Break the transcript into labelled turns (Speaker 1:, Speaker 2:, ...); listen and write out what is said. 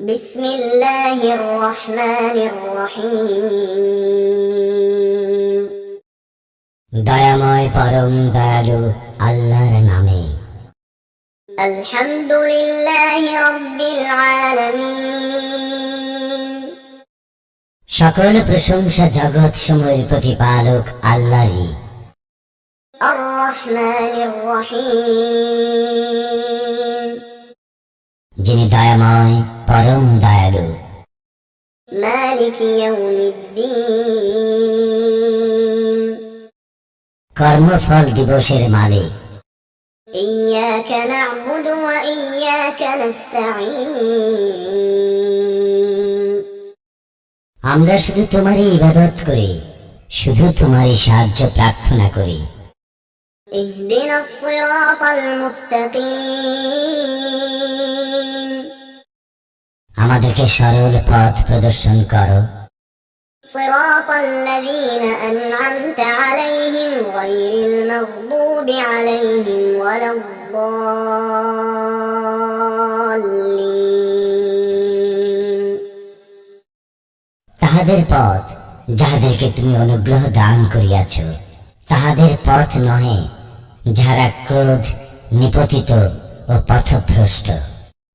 Speaker 1: بسم الله الرحمن الرحيم
Speaker 2: দয়াময় পরম দয়ালু আল্লাহর নামে
Speaker 1: الحمد لله رب العالمين
Speaker 2: সকল প্রশংসা জগৎ সমূহের প্রতিপালক আল্লাহরই
Speaker 1: الرحمن الرحيم
Speaker 2: যিনি দয়াময় পরম দয়ালু
Speaker 1: مالك يوم الدين
Speaker 2: কর্মফল দিবসের মালিক
Speaker 1: إياك نعبد وإياك نستعين
Speaker 2: আমরা শুধু তোমারই ইবাদত করি শুধু তোমারই সাহায্য প্রার্থনা করি
Speaker 1: اهدنا الصراط المستقيم
Speaker 2: আমাদেরকে সরল পথ প্রদর্শন করো
Speaker 1: صراط الذين أنعمت عليهم غير المغضوب عليهم ولا الضالين
Speaker 2: তাহাদের পথ যাহাদেরকে তুমি অনুগ্রহ দান করিয়াছ তাহাদের পথ নহে যাহারা ক্রোধ নিপতিত ও পথভ্রষ্ট